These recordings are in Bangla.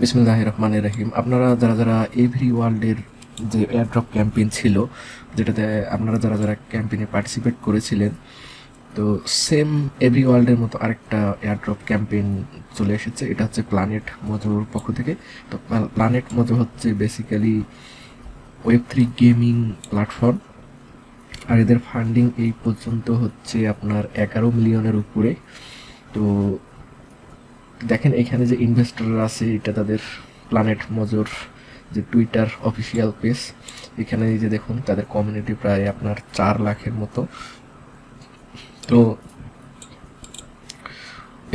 বিসমুল্লাহ রহমানের রহিম আপনারা যারা যারা এভরি ওয়ার্ল্ডের যে এয়ারড্রপ ক্যাম্পেইন ছিল, যেটাতে আপনারা যারা যারা ক্যাম্পেইনে পার্টিসিপেট করেছিলেন, তো সেম এভরি ওয়ার্ল্ডের মতো আরেকটা এয়ারড্রপ ক্যাম্পেইন চলে এসেছে। এটা হচ্ছে প্ল্যানেট মজুর পক্ষ থেকে। তো প্ল্যানেট মজু হচ্ছে basically web three gaming platform আর এদের ফান্ডিং এই পর্যন্ত হচ্ছে আপনার এগারো মিলিয়নের উপরে। তো দেখেন এখানে যে ইনভেস্টররা আছে, এটা তাদের প্ল্যানেট মজুর, যে টুইটার অফিসিয়াল পেজ এখানে এই যে দেখুন, তাদের কমিউনিটি প্রায় আপনার চার লাখের মতো। তো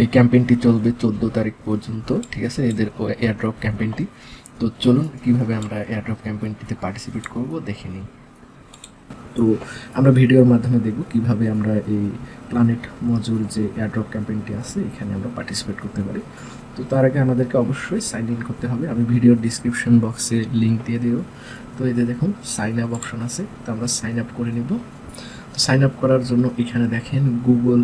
এই ক্যাম্পেইনটি চলবে চোদ্দ তারিখ পর্যন্ত, ঠিক আছে? এদের এয়ারড্রপ ক্যাম্পেইনটি তো চলুন, কীভাবে আমরা এয়ারড্রপ ক্যাম্পেইনটিতে পার্টিসিপেট করব, দেখে নিই। তো আমরা ভিডিওর মাধ্যমে দেখব কীভাবে আমরা এই প্ল্যানেট মজুর যে এয়ারড্রপ ক্যাম্পেইনটি আছে, এখানে আমরা পার্টিসিপেট করতে পারি। তো তার আগে আমাদেরকে অবশ্যই সাইন ইন করতে হবে। আমি ভিডিওর ডিসক্রিপশন বক্সে লিঙ্ক দিয়ে দেবো। তো এতে দেখুন সাইন আপ অপশন আছে। তো আমরা সাইন আপ করে নিব। সাইন আপ করার জন্য এখানে দেখেন গুগল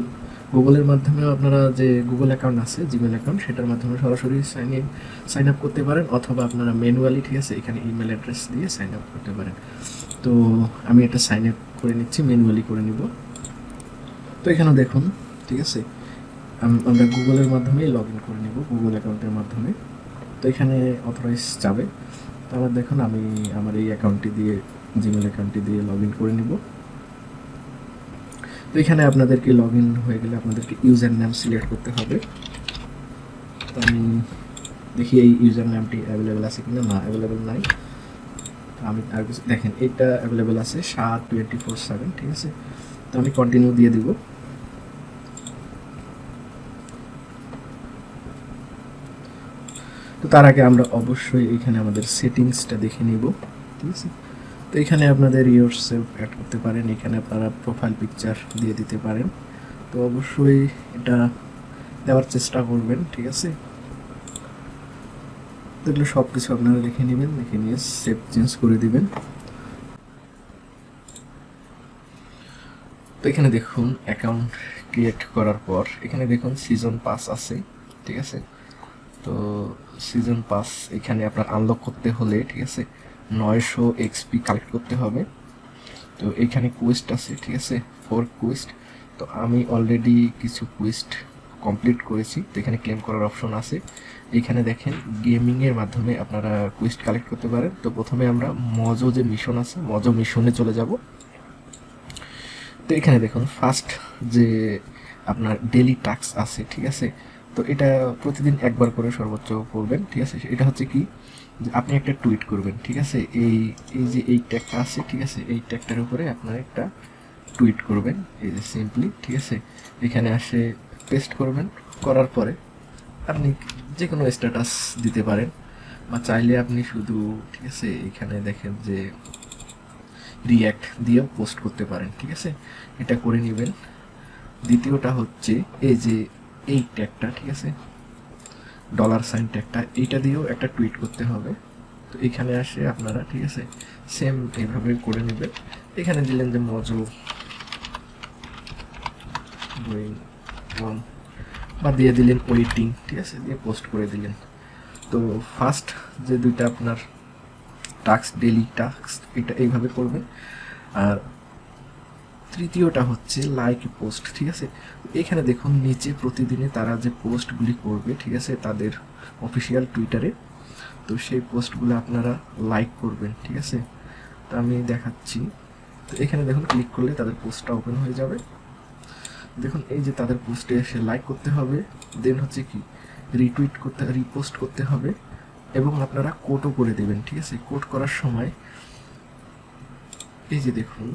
গুগলের মাধ্যমেও আপনারা যে গুগল অ্যাকাউন্ট আছে জিমেল অ্যাকাউন্ট সেটার মাধ্যমে সরাসরি সাইন ইন সাইন আপ করতে পারেন। অথবা আপনারা ম্যানুয়ালি ঠিক আছে, এখানে ইমেল অ্যাড্রেস দিয়ে সাইন আপ করতে পারেন। তো আমি এটা সাইন আপ করে নিচ্ছি ম্যানুয়ালি করে নিব। তো এখানে দেখুন, ঠিক আছে? আমরা গুগলের মাধ্যমেই লগ ইন করে নিব, গুগল অ্যাকাউন্টের মাধ্যমে। তো এখানে অথরাইজ যাবে। তো আবার দেখুন, আমি আমার এই অ্যাকাউন্টটি দিয়ে জিমেল অ্যাকাউন্টটি দিয়ে লগ ইন করে নিব। তো এখানে আপনাদেরকে লগ ইন হয়ে গেলে আপনাদেরকে ইউজার নাম সিলেক্ট করতে হবে। তো আমি দেখি এই ইউজার নামটি অ্যাভেলেবেল আছে কিনা? না অ্যাভেলেবেল নাই। আমি আর কিছু দেখেন, এটা অ্যাভেলেবেল আছে সাত টোয়েন্টি ফোর সেভেন ঠিক আছে? তো আমি কন্টিনিউ দিয়ে দিব। তো তার আগে আমরা অবশ্যই এখানে আমাদের সেটিংসটা দেখে নিব, ঠিক আছে? তো এখানে আপনাদের ইয়োর সেলফ অ্যাড করতে পারেন, এখানে আপনারা প্রোফাইল পিকচার দিয়ে দিতে পারেন। তো অবশ্যই এটা দেওয়ার চেষ্টা করবেন, ঠিক আছে? এগুলো সব কিছু আপনারা লিখে নেবেন, লিখে নিয়ে সেভ চেঞ্জ করে দিবেন। তো এখানে দেখুন অ্যাকাউন্ট ক্রিয়েট করার পর, এখানে দেখুন সিজন পাস আছে, ঠিক আছে? তো সিজন পাস এখানে আপনার আনলক করতে হলে, ঠিক আছে, নয়শো এক্সপি কালেক্ট করতে হবে। তো এখানে কুইস্ট আছে, ঠিক আছে ফোর কুইস্ট তো আমি অলরেডি কিছু কুইস্ট কমপ্লিট করেছি। তো এখানে ক্লেম করার অপশন আছে। এখানে দেখেন গেমিংয়ের মাধ্যমে আপনারা কুইস্ট কালেক্ট করতে পারেন। তো প্রথমে আমরা মজো যে মিশন আছে, মজো মিশনে চলে যাব। তো এখানে দেখুন ফার্স্ট যে আপনার ডেলি টাস্ক আছে, ঠিক আছে? তো এটা প্রতিদিন একবার করে সর্বোচ্চ করবেন, ঠিক আছে? এটা হচ্ছে কি? আপনি একটা টুইট করবেন, ঠিক আছে? এই এই যে এই ট্যাগটা আছে, ঠিক আছে? এই ট্যাগটার উপরে আপনার একটা টুইট করবেন, এই যে সিম্পলি ঠিক আছে? এখানে আসে পেস্ট করবেন, করার পরে আপনি যে কোনো স্ট্যাটাস দিতে পারেন। বা চাইলে আপনি শুধু, ঠিক আছে, এখানে দেখেন যে রিয়্যাক্ট দিয়েও পোস্ট করতে পারেন, ঠিক আছে? এটা করে নেবেন। দ্বিতীয়টা হচ্ছে, এই যে এই ট্যাগটা ঠিক আছে? ডলার সাইন ট্যাগটা এইটা দিয়েও একটা টুইট করতে হবে। তো এখানে আসে আপনারা, ঠিক আছে? সেম এইভাবে করে নেবেন। এখানে দিলেন যে মজো গোয়িং অন বা দিয়ে দিলেন ওয়েটিং ঠিক আছে? দিয়ে পোস্ট করে দিলেন। তো ফার্স্ট যে দুইটা আপনার টাস্ক ডেলি টাস্ক এটা এইভাবে করবেন। আর তৃতীয়টা হচ্ছে লাইক পোস্ট ঠিক আছে? এখানে দেখুন, নিচে প্রতিদিনে তারা যে পোস্টগুলি করবে, ঠিক আছে, তাদের অফিসিয়াল টুইটারে তো সেই পোস্টগুলো আপনারা লাইক করবেন, ঠিক আছে? তো আমি দেখাচ্ছি। তো এখানে দেখুন ক্লিক করলে তাদের পোস্টটা ওপেন হয়ে যাবে। দেখুন, এই যে তাদের পোস্টে এসে লাইক করতে হবে দেন হচ্ছে কি রিটুইট করতে রিপোস্ট করতে হবে, এবং আপনারা কোটও করে দেবেন, ঠিক আছে? কোট করার সময়, এই যে দেখুন,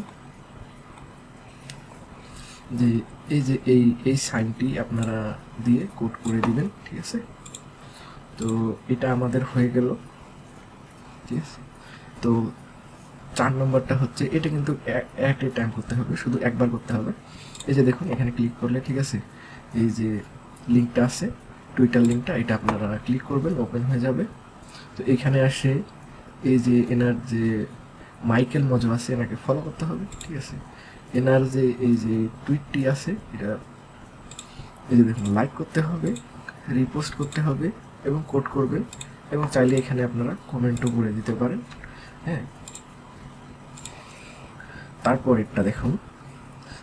যে এই যে এই এই সাইনটি আপনারা দিয়ে কোট করে দিবেন, ঠিক আছে? তো এটা আমাদের হয়ে গেল, ঠিক আছে? তো চার নম্বরটা হচ্ছে, এটা কিন্তু অ্যাট টাইম করতে হবে, শুধু একবার করতে হবে। এই যে দেখুন, এখানে ক্লিক করলে, ঠিক আছে? এই যে লিঙ্কটা আছে টুইটার লিঙ্কটা এটা আপনারা ক্লিক করবেন ওপেন হয়ে যাবে। তো এখানে আসে, এই যে এনার যে মাইকেল মজো আছে, এনাকে ফলো করতে হবে, ঠিক আছে? এনার যে, এই যে টুইটটি আছে, এটা, এই যে দেখুন লাইক করতে হবে রিপোস্ট করতে হবে, এবং কোড করবেন, এবং চাইলে এখানে আপনারা কমেন্টও করে দিতে পারেন হ্যাঁ? তারপরেরটা দেখুন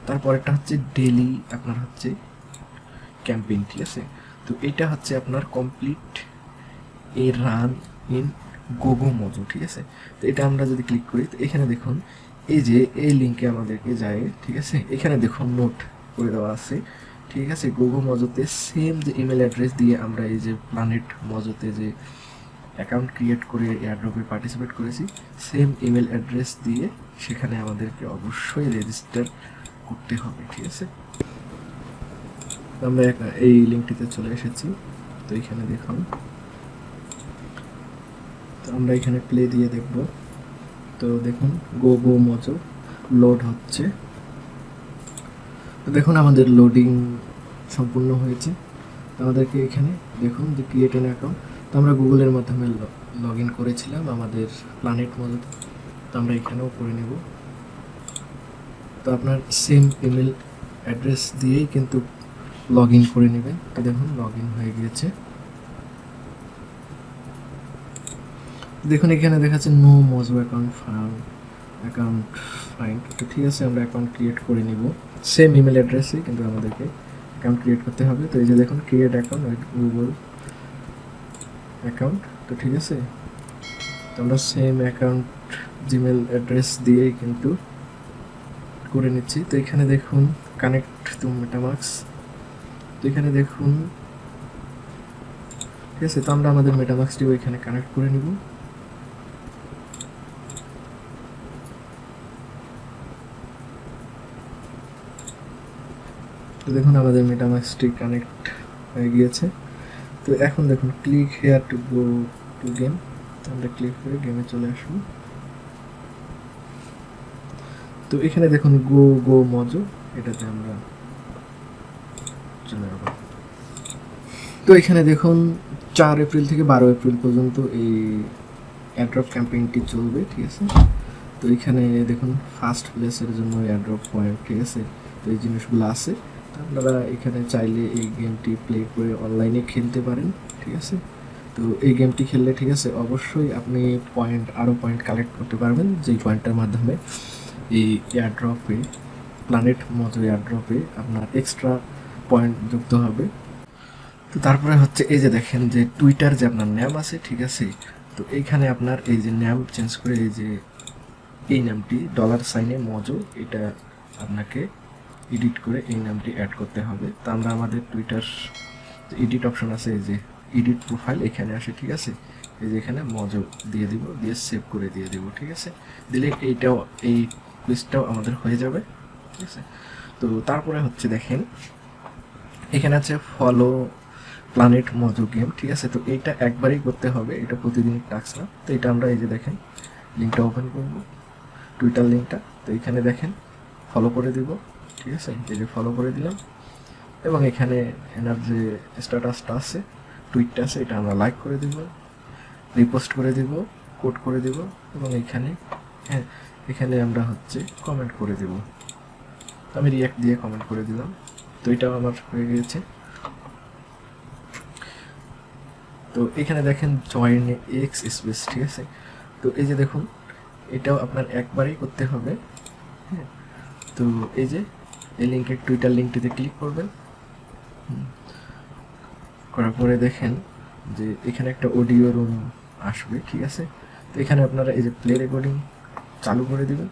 তারপরেরটা হচ্ছে ডেলি আপনার হচ্ছে ক্যাম্পেইন ঠিক আছে? তো এটা হচ্ছে আপনার complete a run in GoGo Mojo ঠিক আছে? তো এটা আমরা যদি ক্লিক করি, তো এখানে দেখুন, এই যে এই লিঙ্কে আমাদেরকে যায়, ঠিক আছে? এখানে দেখুন নোট করে দেওয়া আছে, ঠিক আছে? গোগো মজোতে সেম যে ইমেল অ্যাড্রেস দিয়ে আমরা এই যে প্ল্যানেট মজোতে যে অ্যাকাউন্ট ক্রিয়েট করে এয়ারড্রপে পার্টিসিপেট করেছি সেম ইমেল অ্যাড্রেস দিয়ে সেখানে আমাদেরকে অবশ্যই রেজিস্টার করতে হবে, ঠিক আছে? আমরা এই লিঙ্কটিতে চলে এসেছি, তো এখানে দেখুন। তো আমরা এখানে প্লে দিয়ে দেখব। তো দেখুন গো গো মজো লোড হচ্ছে। তো দেখুন, আমাদের লোডিং সম্পূর্ণ হয়েছে। আমাদেরকে এখানে দেখুন যে ক্রিয়েট অ্যাকাউন্ট তো আমরা গুগলের মাধ্যমে লগ ইন করেছিলাম আমাদের প্ল্যানেট মজোতে তো আমরা এখানেও করে নেব। তো আপনার সেম ইমেল অ্যাড্রেস দিয়েই কিন্তু লগ ইন করে নেবেন। তো দেখুন লগ ইন হয়ে গিয়েছে। দেখুন, এখানে দেখাচ্ছে no Mojo account find account find তো ঠিক আছে, আমরা অ্যাকাউন্ট ক্রিয়েট করে নিব। সেম ইমেল অ্যাড্রেসে কিন্তু আমাদেরকে অ্যাকাউন্ট ক্রিয়েট করতে হবে। তো এই যে দেখুন create account with Google account তো ঠিক আছে? তো আমরা সেম অ্যাকাউন্ট জিমেল অ্যাড্রেস দিয়েই কিন্তু করে নিচ্ছি। তো এখানে দেখুন কানেক্ট টু মেটামাক্স তো এখানে দেখুন, ঠিক আছে? তো আমরা আমাদের মেটামাক্সটিও এখানে কানেক্ট করে নিব। তো দেখুন, আমাদের মেটামাক্সটি কানেক্ট হয়ে গিয়েছে। তো এখন দেখুন click here to go to game আমরা ক্লিক করে গেমে চলে আসব। তো এখানে দেখুন গো গো মজো এটাতে আমরা চলে যাব। তো এখানে দেখুন, চার এপ্রিল থেকে বারো এপ্রিল পর্যন্ত এই অ্যাড্রপ ক্যাম্পেইনটি চলবে, ঠিক আছে? তো এখানে দেখুন ফার্স্ট প্লেসের জন্য অ্যাড্রপ পয়েন্ট ঠিক আছে? তো এই জিনিসগুলো আছে। আপনারা এখানে চাইলে এই গেমটি প্লে করে অনলাইনে খেলতে পারেন, ঠিক আছে? তো এই গেমটি খেললে, ঠিক আছে, অবশ্যই আপনি পয়েন্ট আরও পয়েন্ট কালেক্ট করতে পারবেন, যেই পয়েন্টের মাধ্যমে এই এয়ারড্রপে প্ল্যানেট মতো এয়ারড্রপে আপনার এক্সট্রা পয়েন্ট যুক্ত হবে। তো তারপরে হচ্ছে এই যে দেখেন যে টুইটার যে আপনার ন্যাম আছে, ঠিক আছে? তো এইখানে আপনার এই যে ন্যাম চেঞ্জ করে এই যে, এই নামটি ডলার সাইনে মজো, এটা আপনাকে এডিট করে এই নামটি অ্যাড করতে হবে। তো আমরা আমাদের টুইটার এডিট অপশন আছে, এই যে এডিট প্রোফাইল এখানে আসে, ঠিক আছে? এই যে এখানে মজো দিয়ে দিব, দিয়ে সেভ করে দিয়ে দিব, ঠিক আছে? দিলে এইটাও, এই কুইজটাও আমাদের হয়ে যাবে, ঠিক আছে? তো তারপরে হচ্ছে দেখেন, এখানে আছে ফলো প্ল্যানেট মজো গেম ঠিক আছে? তো এইটা একবারই করতে হবে, এটা প্রতিদিন টাস্ক না। তো এটা আমরা এই যে দেখেন লিঙ্কটা ওপেন করব টুইটার লিঙ্কটা তো এখানে দেখেন ফলো করে দিব। ঠিক আছে এই যে ফলো করে দিলাম। এবং এখানে এনার যে স্ট্যাটাসটা আছে টুইটটা আছে, এটা আমরা লাইক করে দিব রিপোস্ট করে দিব কোড করে দিব, এবং এখানে হ্যাঁ এখানে আমরা হচ্ছে কমেন্ট করে দিব। আমি রিয়াক্ট দিয়ে কমেন্ট করে দিলাম, তো এটাও আমার হয়ে গিয়েছে। তো এখানে দেখেন জয়েন এক্স স্পেস ঠিক আছে? তো এই যে দেখুন, এটাও আপনার একবারই করতে হবে হ্যাঁ? তো এই যে এই লিঙ্কের টুইটার লিঙ্কটিতে ক্লিক করবেন। করার পরে দেখেন যে এখানে একটা অডিও রুম আসবে, ঠিক আছে? তো এখানে আপনারা এই যে প্লে রেকর্ডিং চালু করে দিবেন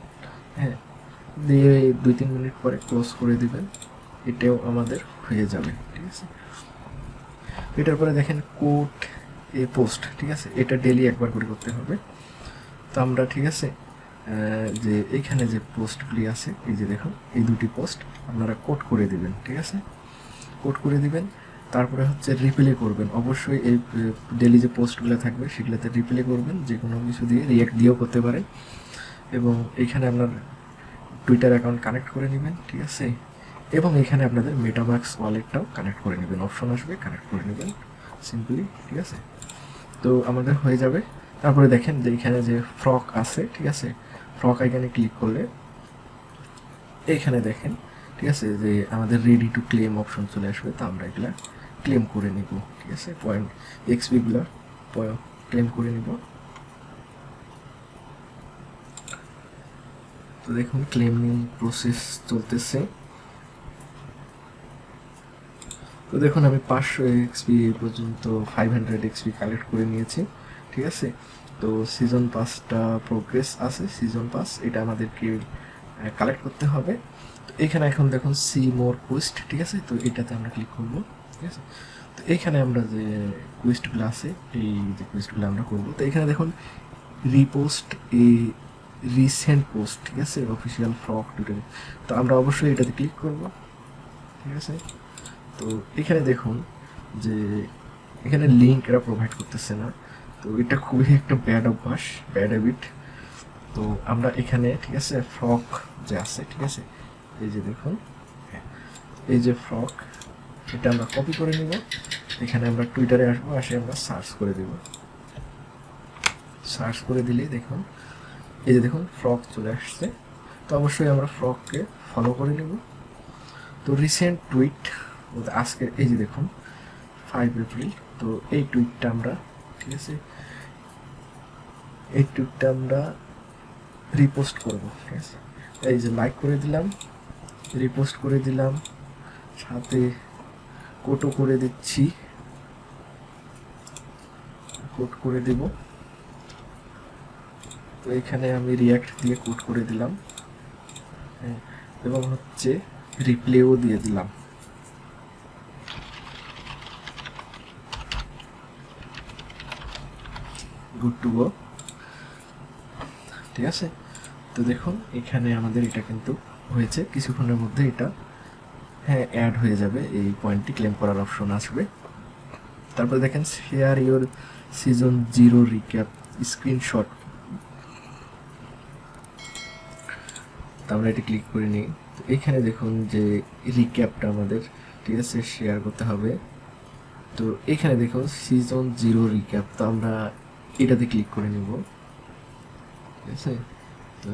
হ্যাঁ? দিয়ে দুই তিন মিনিট পরে ক্লোজ করে দিবেন। এটাও আমাদের হয়ে যাবে, ঠিক আছে? এটার পরে দেখেন কোড এ পোস্ট ঠিক আছে? এটা ডেলি একবার করে করতে হবে। তো আমরা, ঠিক আছে যে এইখানে যে পোস্টগুলি আছে, এই যে দেখুন এই দুটি পোস্ট আপনারা কোড করে দিবেন, ঠিক আছে? কোট করে দিবেন, তারপরে হচ্ছে রিপ্লে করবেন। অবশ্যই এই ডেলি যে পোস্টগুলো থাকবে, সেগুলোতে রিপ্লে করবেন যে কোনো কিছু দিয়ে রিয়াক্ট দিয়েও করতে পারেন এবং এইখানে আপনার টুইটার অ্যাকাউন্ট কানেক্ট করে নেবেন, ঠিক আছে? এবং এখানে আপনাদের মেটামাক্স ওয়ালেটটাও কানেক্ট করে নেবেন। অপশন আসবে কানেক্ট করে নেবেন সিম্পলি ঠিক আছে? তো আমাদের হয়ে যাবে। তারপরে দেখেন যে এখানে যে ফ্রক আছে, ঠিক আছে? ফ্রক আইকানে ক্লিক করলে, এখানে দেখেন, ঠিক আছে, যে আমাদের রেডি টু ক্লেম অপশন চলে আসবে, তো আমরা এগুলা ক্লেম করে নিব, ঠিক আছে পয়েন্ট এক্সপিগুলো ক্লেম করে নিব। তো দেখুন ক্লেমিং প্রসেস চলতেছে। তো দেখুন, আমি পাঁচশো এক্সপি পর্যন্ত ফাইভ হান্ড্রেড এক্সপি কালেক্ট করে নিয়েছি, ঠিক আছে। তো সিজন পাসটা প্রোগ্রেস আছে সিজন পাস এটা আমাদেরকে কালেক্ট করতে হবে। তো এখানে এখন দেখুন সি মোর কোয়েস্ট ঠিক আছে? তো এটাতে আমরা ক্লিক করব, ঠিক আছে? তো এখানে আমরা যে কোয়েস্টগুলো আছে, এই যে কোয়েস্টগুলো আমরা করব, তো এখানে দেখুন রিপোস্ট এ রিসেন্ট পোস্ট ঠিক আছে? অফিসিয়াল ফ্রক টুটে তো আমরা অবশ্যই এটাতে ক্লিক করব, ঠিক আছে? তো এখানে দেখুন যে এখানে লিঙ্ক এরা প্রোভাইড করতেছে না। তো এটা খুবই একটা ব্যাড অভ্যাস ব্যাড হ্যাবিট তো আমরা এখানে ঠিক আছে ফ্রক যে আছে ঠিক আছে এই যে দেখুন হ্যাঁ, এই যে ফ্রক এটা আমরা কপি করে নিব। এখানে আমরা টুইটারে আসব আসে আমরা সার্চ করে দেব। সার্চ করে দিলেই দেখুন এই যে দেখুন ফ্রক চলে আসছে। তো অবশ্যই আমরা ফ্রককে ফলো করে নেব। তো রিসেন্ট টুইট আজকে এই যে দেখুন ফাইভ এপ্রিল তো এই টুইটটা আমরা ঠিক আছে? এই টুইটটা আমরা রিপোস্ট করব ঠিক আছে? এই যে লাইক করে দিলাম রিপোস্ট করে দিলাম সাথে কোটও করে দিচ্ছি। কোট করে দেব। তো এখানে আমি রিয়াক্ট দিয়ে কোট করে দিলাম। হ্যাঁ, এবং হচ্ছে রিপ্লেও দিয়ে দিলাম। গুড টু গো ঠিক আছে? তো দেখুন, এখানে আমাদের এটা কিন্তু হয়েছে। কিছুক্ষণের মধ্যে এটা হ্যাঁ অ্যাড হয়ে যাবে। এই পয়েন্টটি ক্লেম করার অপশন আসবে। তারপরে দেখেন share your season zero recap screenshot আমরা এটা ক্লিক করে নিই। তো এখানে দেখুন যে রিক্যাপটা আমাদের, ঠিক আছে শেয়ার করতে হবে। তো এখানে দেখুন সিজন জিরো রিক্যাপ তো আমরা এটাতে ক্লিক করে নেব। ঠিক আছে? তো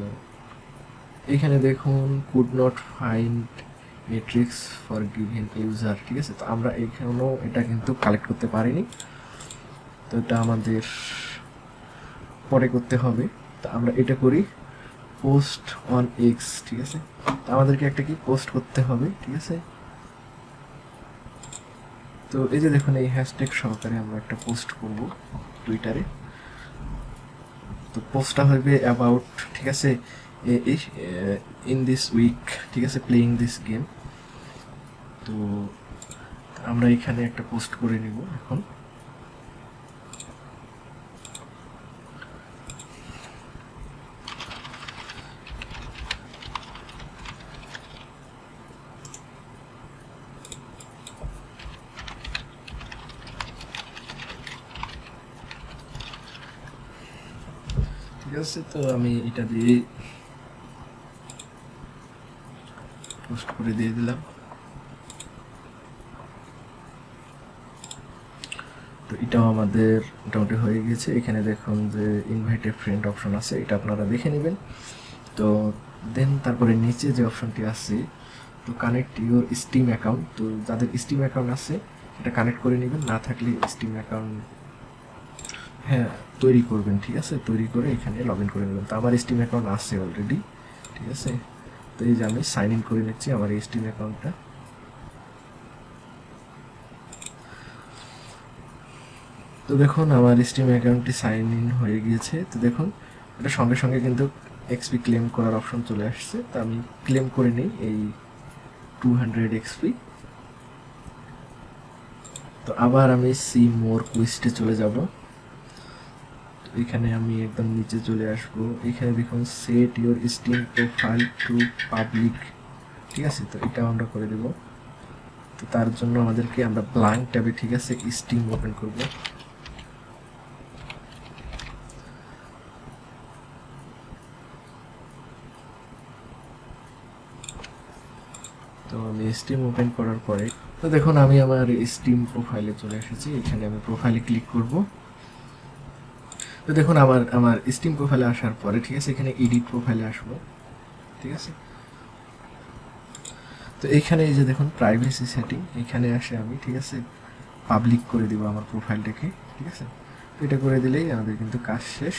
এখানে দেখুন could not find metrics for given user ঠিক আছে? তো আমরা এখানেও এটা কিন্তু কালেক্ট করতে পারিনি। তো এটা আমাদের পরে করতে হবে। তো আমরা এটা করি পোস্ট অন এক্স ঠিক আছে? তো আমাদেরকে একটা কি? পোস্ট করতে হবে, ঠিক আছে? তো এই যে দেখুন, এই হ্যাশট্যাগ সহকারে আমরা একটা পোস্ট করব টুইটারে তো পোস্টটা হবে অ্যাবাউট ঠিক আছে ইন দিস উইক ঠিক আছে প্লেইং দিস গেম তো আমরা এখানে একটা পোস্ট করে নিব এখন। ঠিক আছে তো আমি এটা দিয়ে পোস্ট করে দিয়ে দিলাম। তো এটাও আমাদের মোটামুটি হয়ে গেছে। এখানে দেখুন যে ইনভাইটে ফ্রেন্ড অপশন আছে, এটা আপনারা দেখে নেবেন। তো দেন তারপরে নিচে যে অপশনটি আছে, তো কানেক্ট ইউর স্টিম অ্যাকাউন্ট তো যাদের স্টিম অ্যাকাউন্ট আছে, এটা কানেক্ট করে নেবেন। না থাকলে স্টিম অ্যাকাউন্ট হ্যাঁ তৈরি করবেন, ঠিক আছে? তৈরি করে এখানে লগ ইন করে নেবেন। তো আমার স্টিম অ্যাকাউন্ট আছে অলরেডি ঠিক আছে? তো এই যে আমি সাইন ইন করে নিচ্ছি আমার স্টিম অ্যাকাউন্টটা তো দেখুন, আমার স্টিম অ্যাকাউন্টটি সাইন ইন হয়ে গিয়েছে। তো দেখুন, এটা সঙ্গে সঙ্গে কিন্তু এক্সপি ক্লেম করার অপশন চলে আসছে। তো আমি ক্লেম করে নিই এই টু হান্ড্রেড এক্সপি তো আবার আমি সি মোর কুইস্টে চলে যাব। এখানে আমি একদম নিচে চলে আসব। এখানে দেখুন set your Steam profile to public ঠিক আছে? তো এটা আমরা করে দেব। তো তার জন্য আমাদেরকে আমরা ব্ল্যাঙ্ক ট্যাবে, ঠিক আছে স্টিম ওপেন করব। তো আমি স্টিম ওপেন করার পরে, তো দেখুন, আমি আমার স্টিম প্রোফাইলে চলে এসেছি। এখানে আমি প্রোফাইলে ক্লিক করব। তো দেখুন, আমার আমার স্টিম প্রোফাইলে আসার পরে, ঠিক আছে, এখানে এডিট প্রোফাইলে আসব, ঠিক আছে? তো এইখানে এই যে দেখুন প্রাইভেসি সেটিং এখানে আসে আমি, ঠিক আছে পাবলিক করে দিব আমার প্রোফাইলটাকে ঠিক আছে? এটা করে দিলেই আমাদের কিন্তু কাজ শেষ।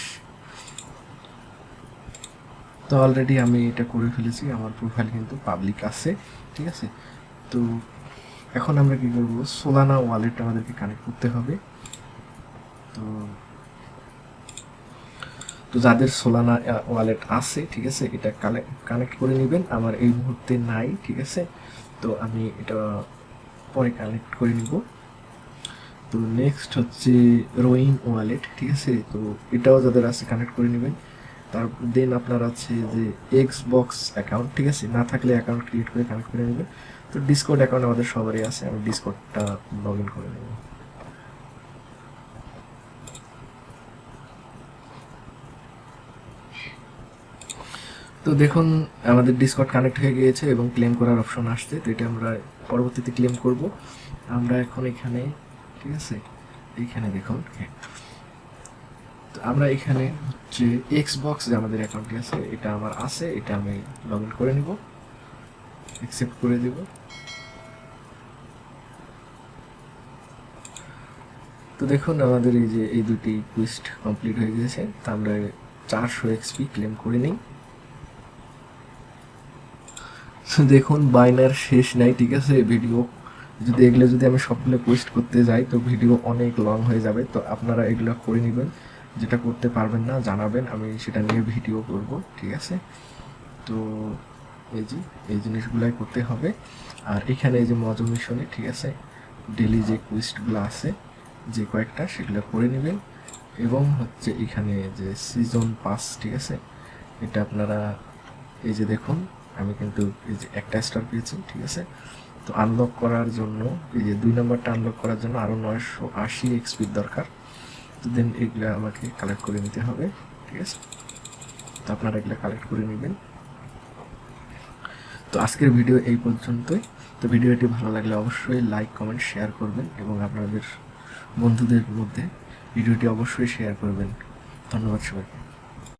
তো অলরেডি আমি এটা করে ফেলেছি, আমার প্রোফাইল কিন্তু পাবলিক আছে, ঠিক আছে? তো এখন আমরা কি করব? সোলানা ওয়ালেট আমাদেরকে কানেক্ট করতে হবে। তো তো যাদের সোলানা ওয়ালেট আছে, ঠিক আছে, এটা কানেক্ট করে নেবেন। আমার এই মুহূর্তে নাই, ঠিক আছে? তো আমি এটা পরে কানেক্ট করে নিব। তো নেক্সট হচ্ছে রোইং ওয়ালেট ঠিক আছে? তো এটাও যাদের আছে কানেক্ট করে নেবেন। তার দেন আপনার আছে যে এক্স বক্স অ্যাকাউন্ট ঠিক আছে? না থাকলে অ্যাকাউন্ট ক্রিয়েট করে কানেক্ট করে নেবেন। তো ডিসকোড অ্যাকাউন্ট আমাদের সবারই আছে, আমি ডিসকোডটা লগ ইন করে নেব। তো দেখুন, আমাদের ডিসকর্ড কানেক্ট হয়ে গিয়েছে এবং ক্লেম করার অপশন আসছে, তো এটা আমরা পরবর্তীতে ক্লেম করব। আমরা এখন এখানে, ঠিক আছে? এইখানে দেখুন তো আমরা এখানে হচ্ছে এক্স বক্স যে আমাদের অ্যাকাউন্টটি আছে, এটা আমার আছে, এটা আমি লগ ইন করে নিব অ্যাকসেপ্ট করে দেব। তো দেখুন, আমাদের এই যে, এই দুটি কুইস্ট কমপ্লিট হয়ে গেছে তা আমরা চারশো এক্সপি ক্লেম করে নিই। দেখুন, বাইনার শেষ নাই, ঠিক আছে? ভিডিও যদি এগুলো যদি আমি সবগুলো পোস্ট করতে যাই, তো ভিডিও অনেক লং হয়ে যাবে। তো আপনারা এগুলো করে নেবেন। যেটা করতে পারবেন না, জানাবেন। আমি সেটা নিয়ে ভিডিও করব, ঠিক আছে? তো এই যে, এই জিনিসগুলাই করতে হবে। আর এখানে এই যে মজা মিশনে, ঠিক আছে? ডেলি যে কুইস্টগুলো আছে, যে কয়েকটা, সেগুলো করে নেবেন। এবং হচ্ছে এখানে যে সিজন পাস ঠিক আছে? এটা আপনারা এই যে দেখুন আমি কিন্তু এই যে একটা স্টার পেয়েছি, ঠিক আছে? তো আনলক করার জন্য, এই যে দুই নম্বরটা আনলক করার জন্য আরও নয়শো আশি এক্সপির দরকার। তো দেন এগুলো আমাকে কালেক্ট করে নিতে হবে, ঠিক আছে? তো আপনারা এগুলো কালেক্ট করে নেবেন। তো আজকের ভিডিও এই পর্যন্তই। তো ভিডিওটি ভালো লাগলে অবশ্যই লাইক কমেন্ট শেয়ার করবেন এবং আপনাদের বন্ধুদের মধ্যে ভিডিওটি অবশ্যই শেয়ার করবেন। ধন্যবাদ সবাইকে।